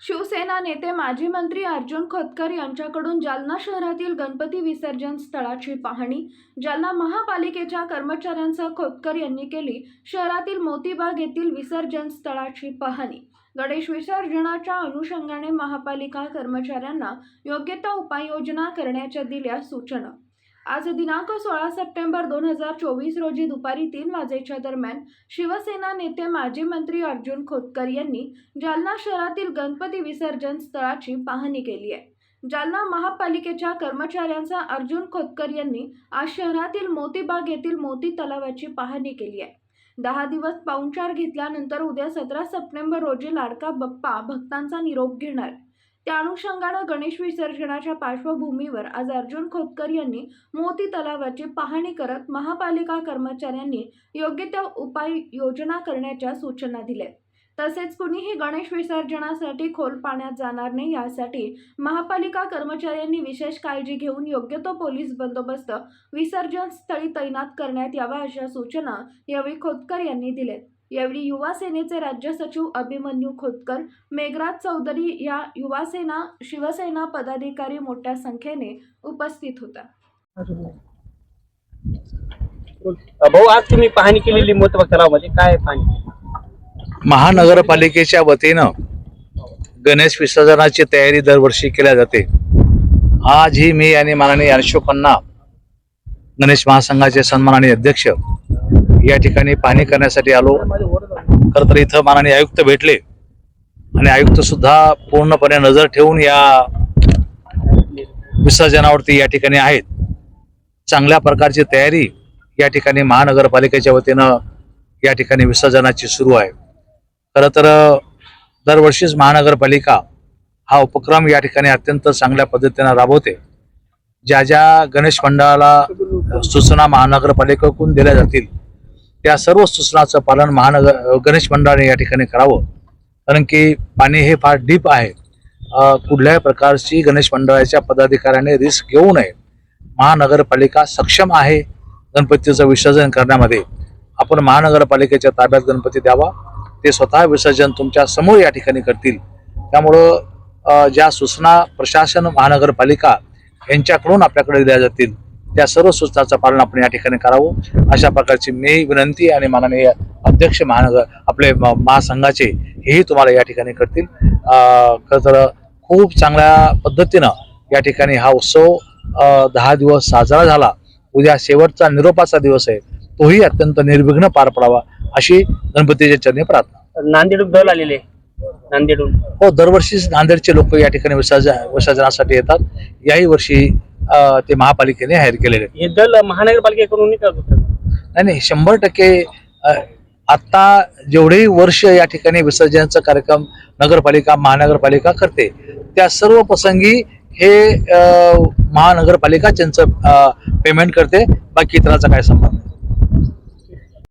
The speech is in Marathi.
शिवसेना नेते माजी मंत्री अर्जुन खोतकर यांच्याकडून जालना शहरातील गणपती विसर्जन स्थळाची पाहणी जालना महापालिकेच्या कर्मचाऱ्यांसह खोतकर यांनी केली. शहरातील मोतीबाग येथील विसर्जन स्थळाची पाहणी. गणेश विसर्जनाच्या अनुषंगाने महापालिका कर्मचाऱ्यांना योग्य त्या उपाययोजना करण्याच्या दिल्या सूचना. आज दिनांक सोळा सप्टेंबर दोन हजार चोवीस रोजी दुपारी तीन वाजेच्या दरम्यान शिवसेना नेते माजी मंत्री अर्जुन खोतकर यांनी जालना शहरातील गणपती विसर्जन स्थळाची पाहणी केली आहे. जालना महापालिकेच्या कर्मचाऱ्यांचा अर्जुन खोतकर यांनी आज शहरातील मोतीबाग येथील मोती तलावाची पाहणी केली आहे. दहा दिवस पाहुणचार घेतल्यानंतर उद्या सतरा सप्टेंबर रोजी लाडका बप्पा भक्तांचा निरोप घेणार. त्या अनुषंगानं गणेश विसर्जनाच्या पार्श्वभूमीवर आज अर्जुन खोतकर यांनी मोती तलावाची पाहणी करत महापालिका कर्मचाऱ्यांनी योग्य त्या उपाययोजना करण्याच्या सूचना दिल्या. तसेच कुणीही गणेश विसर्जनासाठी खोल पाण्यात जाणार नाही यासाठी महापालिका कर्मचाऱ्यांनी विशेष काळजी घेऊन योग्य तो पोलीस बंदोबस्त विसर्जन स्थळी तैनात करण्यात यावा अशा सूचना यावेळी खोतकर यांनी दिल्या यावेळी युवा सेनेचे राज्य सचिव अभिमन्यू खोतकर मेघराज चौधरी या युवासेना शिवसेना पदाधिकारी मोठ्या संख्येने उपस्थित होता. भाऊ आज तुम्ही पाहणी केलेली काय पाहणी? महानगरपालिकेच्या वतीनं गणेश विसर्जनाची तयारी दरवर्षी केल्या जाते. आज ही मी आणि माननीय अंशोपन्ना गणेश महासंघाचे सन्माननीय अध्यक्ष या ठिकाणी पाहणी करण्यासाठी आलो. खरं तर इथं माननीय आयुक्त भेटले. आणि आयुक्त सुद्धा पूर्णपणे नजर ठेवून या विसर्जनावरती या ठिकाणी आहेत. चांगल्या प्रकारची तयारी या ठिकाणी महानगरपालिकेच्या वतीनं या ठिकाणी विसर्जनाची सुरू आहे. खरं तर दरवर्षीच महानगरपालिका हा उपक्रम या ठिकाणी अत्यंत चांगल्या पद्धतीनं राबवते. ज्या ज्या गणेश मंडळाला सूचना महानगरपालिकेकडून दिल्या जातील त्या सर्व सूचनाचं पालन महानगर गणेश मंडळाने या ठिकाणी करावं. कारण की पाणी हे फार डीप आहे. कुठल्याही प्रकारची गणेश मंडळाच्या पदाधिकाऱ्याने रिस्क घेऊ नये. महानगरपालिका सक्षम आहे गणपतीचं विसर्जन करण्यामध्ये. आपण महानगरपालिकेच्या ताब्यात गणपती द्यावा. ते स्वतः विसर्जन तुमच्यासमोर या ठिकाणी करतील. त्यामुळं ज्या सूचना प्रशासन महानगरपालिका यांच्याकडून आपल्याकडे दिल्या जातील त्या सर्व सूचनाचं पालन आपण या ठिकाणी करावं. अशा प्रकारची मी विनंती आणि माननीय अध्यक्ष महानगर आपले महासंघाचे हेही तुम्हाला या ठिकाणी करतील. खरं तर खूप चांगल्या पद्धतीनं या ठिकाणी हा उत्सव दहा दिवस साजरा झाला. उद्या शेवटचा निरोपाचा दिवस आहे. तोही अत्यंत निर्विघ्न पार पडावा अशी गणपतीच्या चरणी प्रार्थना. नांदेडून दल आलेले नांदेडून हो दरवर्षीच नांदेडचे लोक या ठिकाणी विसर्जन विसर्जनासाठी येतात. याही वर्षी ते महापालिकेने हायर केलेले आहेत. हे दल महानगरपालिकेकडून नाही? नाही नाही शंभर टक्के आता जेवढेही वर्ष या ठिकाणी विसर्जनाचा कार्यक्रम नगरपालिका महानगरपालिका करते त्या सर्व प्रसंगी हे महानगरपालिका त्यांचं पेमेंट करते बाकी इतरांचा काय संबंध नाही.